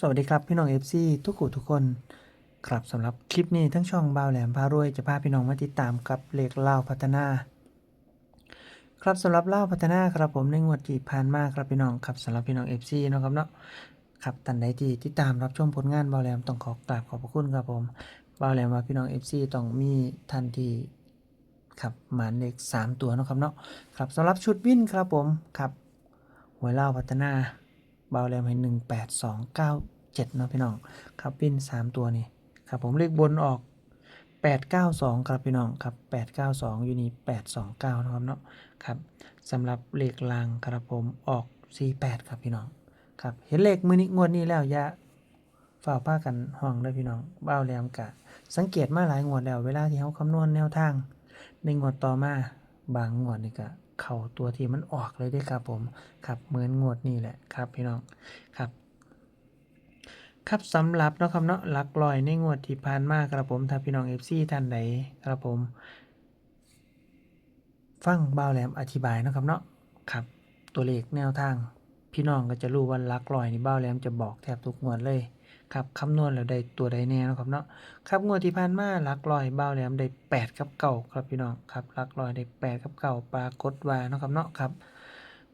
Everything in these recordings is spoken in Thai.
สวัสดีครับพี่น้อง FC ทุกคนทุกคนครับสำหรับคลิปนี้ทั้งช่องบ่าวแหลมพารวยจะพาพี่น้องมาติดตามกับเลขเล่าพัฒนา ครับสำหรับเล่าพัฒนาครับผมในงวดที่ผ่านมาครับพี่น้องครับสำหรับพี่น้อง FC เนาะครับเนาะครับท่านใดที่ติดตามรับชมผลงานบ่าวแหลมต้องขอกราบขอบพระคุณครับผมบ่าวแหลมว่าพี่น้อง FC ต้องมีทันทีครับหมานเลขสามตัวเนาะครับเนาะครับสำหรับชุดวินครับผมครับหวยเล่าพัฒนา บาแรมให้หนึ่งแปดสองเก้าเจ็ดนะพี่น้องครับวินสามตัวนี่ครับผมเลขบนออกแปดเก้าสองครับพี่น้องครับแปดเก้าสองอยู่นี่แปดสองเก้านะครับเนาะครับสำหรับเลขลางครับผมออกสี่แปดครับพี่น้องครับเห็นเลขมือนี้งวดนี้แล้วย่าฝ่าป้ากันห้องด้วยพี่น้องเบ้าแรมกะ สังเกตมาหลายงวดแล้ว เวลาที่เขาคำนวณแนวทางในงวดต่อมาบางงวดนี่ก็ เข่าตัวที่มันออกเลยด้วยครับผมครับเหมือนงวดนี้แหละครับพี่น้องครับ ครับสำหรับเนาะครับเนาะหลักลอยในงวดที่ผ่านมาครับผมถ้าพี่น้อง FC ท่านใดครับผม ฟังเบาแหลมอธิบายนะครับเนาะครับ ตัวเลขแนวทาง พี่น้องก็จะรู้ว่าหลักลอยในี่บ่าแหลมจะบอกแทบทุกงวดเลย ครับคำนวณแล้วได้ตัวใดแน่นะครับเนาะครับงวดที่ผ่านมาหลักลอยเบ้าแหลมได้แปดกับเก่าครับพี่น้องครับหลักลอยได้แปดกับเก่าปรากฏว่าเนาะครับเนาะครับ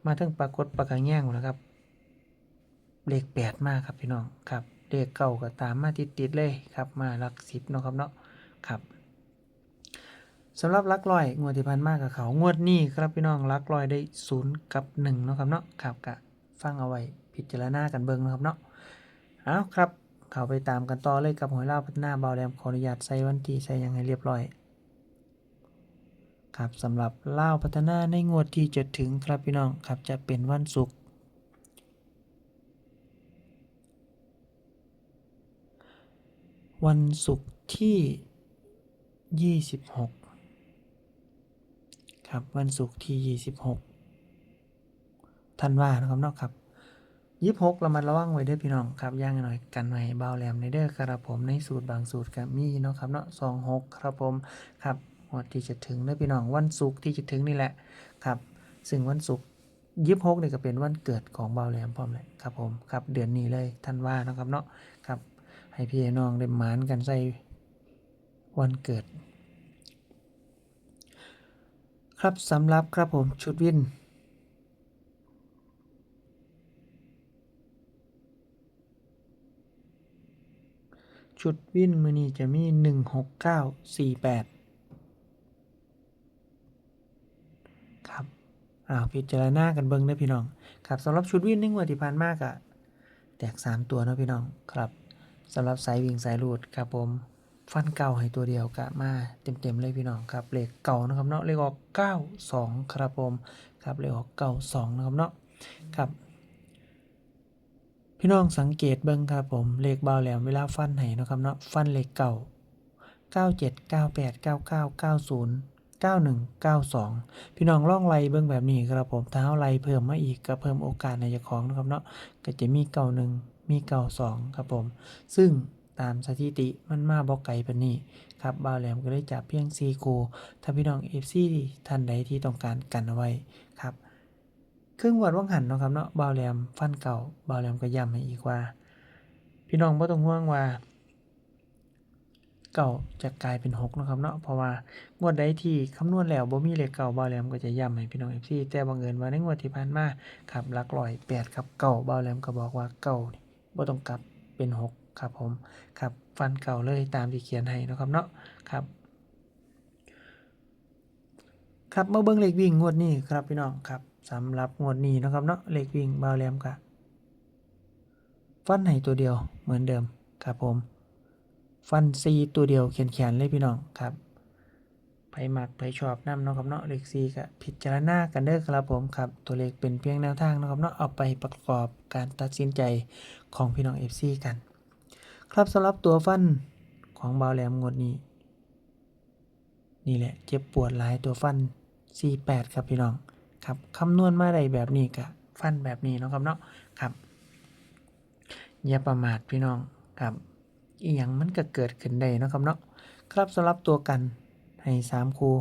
มาถึงปรากฏปากกาแง่งแล้วครับ เลขแปดมากครับพี่น้องครับเลขเก่าก็ตามมาติดติดๆเลยครับมาหลักสิบเนาะครับเนาะครับสำหรับลักลอย งวดที่ผ่านมากับเขางวดนี้ครับพี่น้องลักลอยได้ศูนย์กับหนึ่งเนาะครับเนาะครับกะฟังเอาไว้พิจารณากันเบิ่งนะครับเนาะ เอาครับ เข้าไปตามกันต่อเลยกับหวยล่าพัฒนาเบาแรมขออนุญาตใส่วันที่ใส่ยังไงเรียบร้อย ครับสำหรับเล่าพัฒนาในงวดที่จะถึงครับพี่น้องครับจะเป็นวันศุกร์วันศุกร์ที่ 26 ครับ วันศุกร์ที่ 26 ธันวานะครับเนาะครับ ยี่หกเรามาระวังไว้เด้อพี่น้องครับย่างหน่อยกันไว้เบาแหลมในเด้อครับผมในสูตรบางสูตรกับมีเนาะครับเนาะสองหกครับผมครับงวดที่จะถึงเด้อพี่น้องวันศุกร์ที่จะถึงนี่แหละครับ ซึ่งวันศุกร์ยี่หกเนี่ยก็เป็นวันเกิดของเบาแหลมพร้อมเลยครับผมครับเดือนนี้เลยท่านว่าเนาะครับเนาะครับ ให้พี่น้องได้หมานกันใส่วันเกิด ครับสำหรับครับผมชุดวิน ชุดวินมือนี้จะมีหนึ่งหกเก้าสี่แปดครับอ้าวพิจารณากันเบิ้งได้พี่น้อง ครับสำหรับชุดวินในงวดที่ผ่านมากอะแตกสามตัวนะพี่น้องครับสำหรับสายวิ่งสายรูดครับผมฟันเก่าให้ตัวเดียวกะมาเต็มๆเลยพี่น้องครับเลขเก่านะครับเนาะเลขออกเก้าสองครับผมครับเลขออกเก้าสองนะครับเนาะครับ พี่น้องสังเกตเบิ่งครับผมเลขเบาแหลมเวลาฟันให้เนะครับเนาะฟันเลขเก่า 97 98 99 90 91 92 พี่น้องล่องไล่เบิ่งแบบนี้ครับผมถ้าเอาไล่เพิ่มมาอีกก็เพิ่มโอกาสในเจ้าของนะครับเนาะก็จะมี91มี92ครับผม ซึ่งตามสถิติมันมาบอกไก่ปานนี้ครับบ่าวแหลมก็เลยจับเพียง4คู่ถ้าพี่น้อง FC ท่านใดที่ต้องการกันเอาไว้ครับ ครึ่งวัดว่างหันเนาะครับเนาะบาวแหลมฟันเก่าบาวแหลมก็ย้ำให้อีกว่า พี่น้องบ่ต้องห่วงว่า เก่าจะกลายเป็นหกนะครับเนาะเพราะว่างวดใดที่คำนวณแล้วบ่มีเลขเก่าบาวแหลมก็จะย้ำให้พี่น้อง FC แต่บังเอิญว่าในงวดที่ผ่านมาครับหลักร้อยแปดครับเก่าบาวแหลมก็บอกว่าเก่าบ่ต้องกลับเป็นหกครับผมครับฟันเก่าเลยตามที่เขียนให้นะครับเนาะครับครับมาเบิ่งเลขวิ่งงวดนี้ครับพี่น้องครับ สำหรับงวดนี้นะครับเนาะเลขวิ่งบาวแหลมกะฟันให้ตัวเดียวเหมือนเดิมครับผม ฟันซีตัวเดียวแขนๆเลยพี่น้องครับไปมักไปชอบน้ำเนาะครับเนาะเลขซีก็พิจารณากันเด้อครับผมครับ ตัวเลขเป็นเพียงแนวทางนะครับเนาะเอาไปประกอบการตัดสินใจของพี่น้อง FC กัน ครับสำหรับตัวฟันของบาวแหลมงวดนี้ นี่แหละเจ็บปวดหลายตัวฟัน48ครับพี่น้อง ครับคำนวณมาได้แบบนี้กะฟันแบบนี้เนาะครับเนาะครับอย่าประมาทพี่น้องครับอีหยังมันก็เกิดขึ้นได้เนาะครับเนาะครับสำหรับตัวกันให้3คู่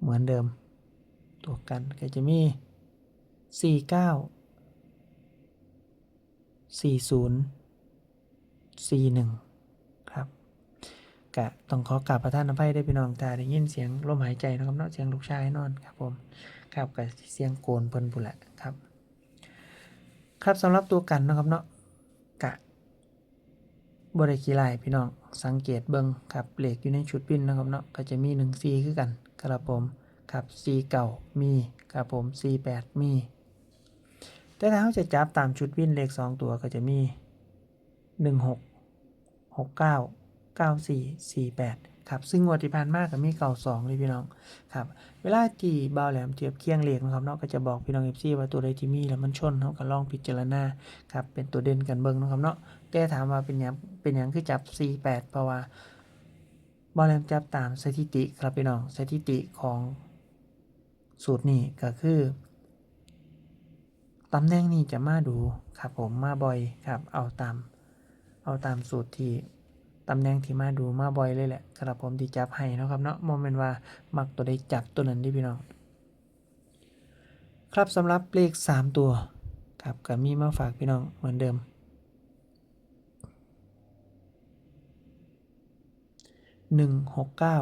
เหมือนเดิม ตัวกันก็จะมี49สี่ศูนย์สี่หนึ่ง กะต้องขอกราบประท่านอภัยได้พี่น้องถ้าได้ยินเสียงลมหายใจนะครับเนาะเสียงลูกชายนอนครับผมครับกับเสียงโกนเพิ่นพุ่นแหละครับ ครับสำหรับตัวกันนะครับเนาะกะบริกีฬายพี่น้องสังเกตเบิงครับเหล็กอยู่ในชุดปิ้นนะครับเนาะก็จะมี1 C คือกันครับผมครับ C เก่ามีครับผม C 8มี แต่ถ้าเราจะจับตามชุดวิ่นเลข 2 ตัวก็จะมี 1 6 6 9 9 4 4 8ครับซึ่งงวดที่ผ่านมาก็มีเก่า2เลยพี่น้องครับเวลาที่บ่าแหลมเทียบเคียงเหลขนะครับเนาะก็จะบอกพี่น้อง FC ว่าตัวใดที่มีแล้วมันชนเขาก็ลองพิจารณาครับเป็นตัวเด่นกันเบิ่งนะครับเนาะแต่ถามว่าเป็นหยังเป็นหยังคือจับ 4 8 เพราะว่าบ่าแหลมจับตามสถิติครับพี่น้องสถิติของสูตรนี้ก็คือตำแหน่งนี้จะมาดูครับผมมาบ่อยครับเอาตามเอาตามสูตรที่ ตำแหน่งที่มาดูมาบ่อยเลยแหละครับผมที่จับให้นะครับเนาะโมเมนว่ามักตัวใดจับตัวนั้นที่พี่น้อง ครับสำหรับเลข 3 ตัวครับก็มีมาฝากพี่น้องเหมือนเดิม หนึ่งหกเก้า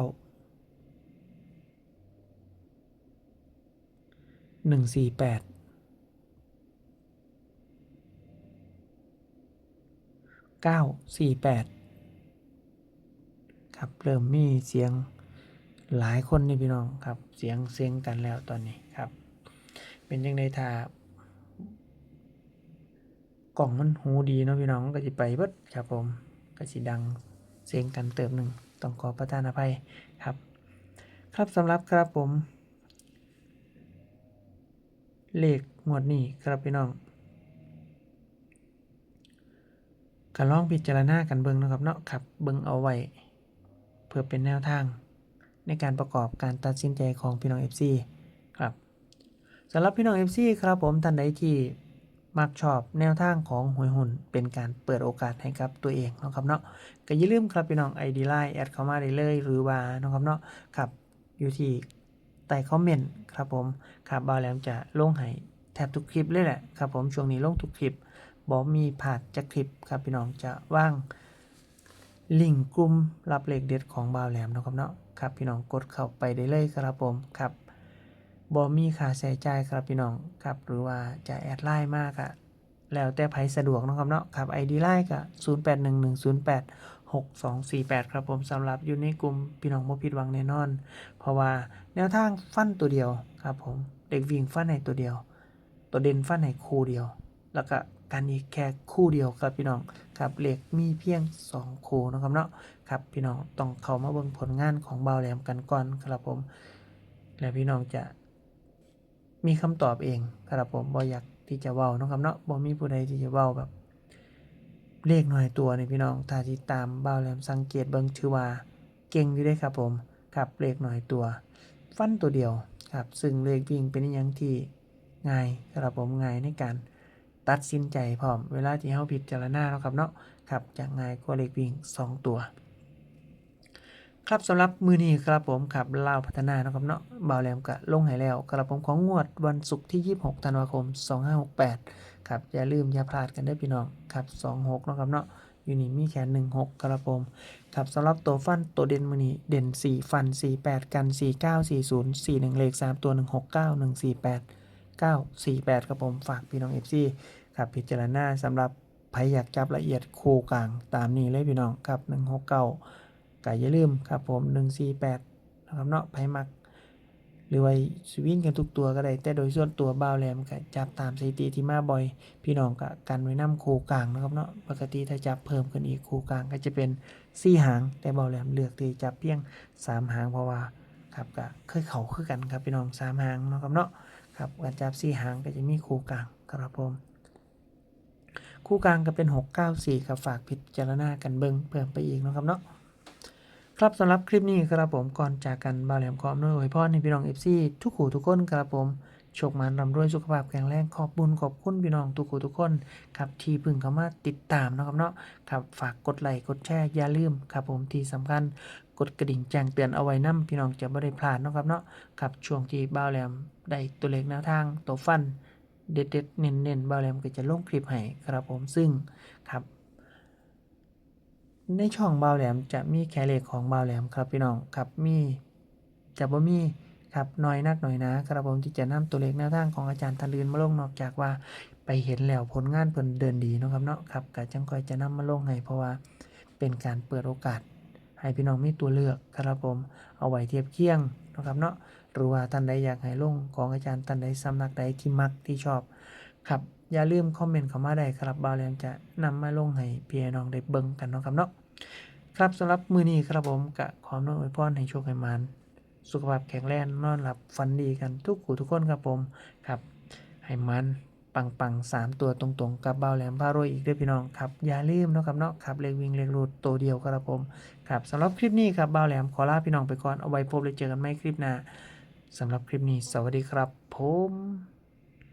หนึ่งสี่แปด เก้าสี่แปด ครับ เริ่มมีเสียงหลายคนนี่พี่น้องครับ เสียงเสียงกันแล้วตอนนี้ครับ เป็นยังไงถ้ากล่องมันหูดีเนาะพี่น้องก็จะไปเบิดครับผมก็สิดังเสียงกันเติมหนึ่งต้องขอประทานอภัยครับ ครับสำหรับครับผม เลขงวดนี้ครับพี่น้องก็ลองพิจารณากันเบิ่งนะครับเนาะครับเบิ่งเอาไว้ พื่อเป็นแนวทาง ในการประกอบการตัดสินใจของพี่น้อง FC ครับสำหรับพี่น้อง FC ครับผมท่านใดที่มักชอบแนวทางของหวยหุ่น เป็นการเปิดโอกาสให้กับตัวเองนะครับเนาะก็อย่าลืมครับพี่น้อง ID Line แอดเข้ามาได้เลยหรือว่านะครับเนาะครับอยู่ที่ใต้คอมเมนต์ครับผมครับบาวแหลมจะลงให้แทบทุกคลิปเลยแหละครับผมช่วงนี้ลงทุกคลิปบอมีผาดจากคลิปครับพี่น้องจะว่าง ลิงก์กลุ่มรับเลขเด็ดของบ่าวแหลมนะครับเนาะครับพี่น้องกดเข้าไปได้เลยครับผมครับบอมีค่าใช้จ่ายครับพี่น้องครับหรือว่าจะแอดไลน์มากอะแล้วแต่ไผสะดวกนะครับเนาะครับ ID ไลน์ก็081108 6248 ครับผมสำหรับอยู่ในกลุ่มพี่น้องบ่ผิดหวังแน่นอน เพราะว่าแนวทางฟันตัวเดียวครับผมเด็กวิ่งฟันให้ตัวเดียว ตัวเด่นฟันให้คู่เดียว แล้วก็ กันอีกแค่คู่เดียวครับพี่น้องครับเหล็กมีเพียง 2 คู่นะครับเนาะครับพี่น้องต้องเข้ามาเบิ่งผลงานของเบาแหลมกันก่อนครับผม แล้วพี่น้องจะมีคำตอบเองครับผมบ่อยากที่จะเว้านะครับเนาะบ่มีผู้ใดที่จะเว้าแบบเลขหน่อยตัวนี่พี่น้องถ้าที่ตามเบาแหลมสังเกตเบิ่งถือว่าเก่งอยู่ได้ครับผมครับเลขหน่อยตัว ฟันตัวเดียวครับซึ่งเลขวิ่งเป็นอหยังที่ง่ายครับผมง่ายในการ ตัดสินใจพร้อม เวลาที่เฮาพิจารณาเนาะครับเนาะครับจะง่ายกว่าเลขวิ่ง 2 ตัว ครับสำหรับมือนี้ครับผมครับเล่าพัฒนาเนาะครับเนาะบ่าวแหลมกะลงให้แล้วครับผมของงวดวันศุกร์ที่ 26ธันวาคม 2568ครับอย่าลืมอย่าพลาดกันเด้พี่น้องครับ26เนาะครับเนาะอยู่นี่มีแค่16ครับผมครับสำหรับตัวฟันตัวเด่นมือนี้เด่น 4 ฟัน 48 กัน 49 40 41 เลข 3 ตัว 169 148 948 ครับผมฝากพี่น้อง FC ครับพิจารณาสำหรับใครอยากจับละเอียดโคกลางตามนี้เลยพี่น้องครับ 169ก็อย่าลืมครับผม 148 นะครับเนาะไผมัก หรือว่าสวิงกันทุกตัวก็ได้ แต่โดยส่วนตัวบ้าวแหลมก็จับตามสถิติที่มาบ่อย พี่น้องก็กันไว้นำโคกลางนะครับเนาะปกติถ้าจับเพิ่มขึ้นอีกโคกลางก็จะเป็น4หาง แต่บ้าวแหลมเลือกที่จับเพียง 3 หางเพราะว่าครับก็เคยเข้าคือกันครับพี่น้อง3หางนะครับเนาะ ครับการจับสี่หางก็จะมีคู่กลางครับผม คู่กลางก็เป็น 6 9 4ครับฝากพิจารณากันเบิงเพิ่มไปอีกนะครับเนาะครับสำหรับคลิปนี้ครับผมก่อนจากกันบาวแหลมขออำนวยอวยพรในพี่น้อง FC ทุกขู่ทุกคนครับผมโชคมันร่ำรวยสุขภาพแข็งแรงขอบบุญขอบคุณพี่น้องทุกขู่ทุกคนครับที่พึ่งเข้ามาติดตามนะครับเนาะครับฝากกดไลค์กดแชร์อย่าลืมครับผมที่สำคัญ กดกระดิ่งแจ้งเตือนเอาไว้นํพี่น้องจะไม่ได้พลาดนะครับเนาะครับช่วงที่บ่าวแหลมได้ตัวเลขแนวทางตัวฟันเด็ดๆเน้นๆบ่าวแหลมก็จะลงคลิปให้ครับผมซึ่งครับในช่องบ่าวแหลมจะมีแคเลขของบ่าวแหลมครับพี่น้องครับมีจะบ่มีครับน้อยนักหน่อยนะครับผมที่จะนำตัวเลขแนวทางของอาจารย์ทันลืนมาลงนอกจากว่าไปเห็นแล้วผลงานเพิ่นเดินดีเนาะครับเนาะครับก็จังค่อยจะนำมาลงให้เพราะว่าเป็นการเปิดโอกาส ให้พี่น้องมีตัวเลือกครับผม เอาไว้เทียบเคียงนะครับเนาะหรือว่าท่านใดอยากให้ลงของอาจารย์ท่านใดสำนักใดที่มักที่ชอบครับอย่าลืมคอมเมนต์เข้ามาได้ครับบาวแหลมจะนำมาลงให้พี่น้องได้เบิ่งกันเนาะครับเนาะครับสำหรับมื้อนี้ครับผมก็ขออวยพรให้โชคให้มันสุขภาพแข็งแรงนอนหลับฝันดีกันทุกผู้ทุกคนครับผมครับให้มันปังปังสามตัวตรงๆ กับบาวแหลมพารวยอีกเด้วยพี่น้องครับอย่าลืมนะครับเนาะครับเลขวิ่งเลขรูดตัวเดียวครับผม ครับสำหรับคลิปนี้ครับบ่าวแหลมขอลาพี่น้องไปก่อนเอาไว้พบและเจอกันใหม่คลิปหน้าสำหรับคลิปนี้ สวัสดีครับผม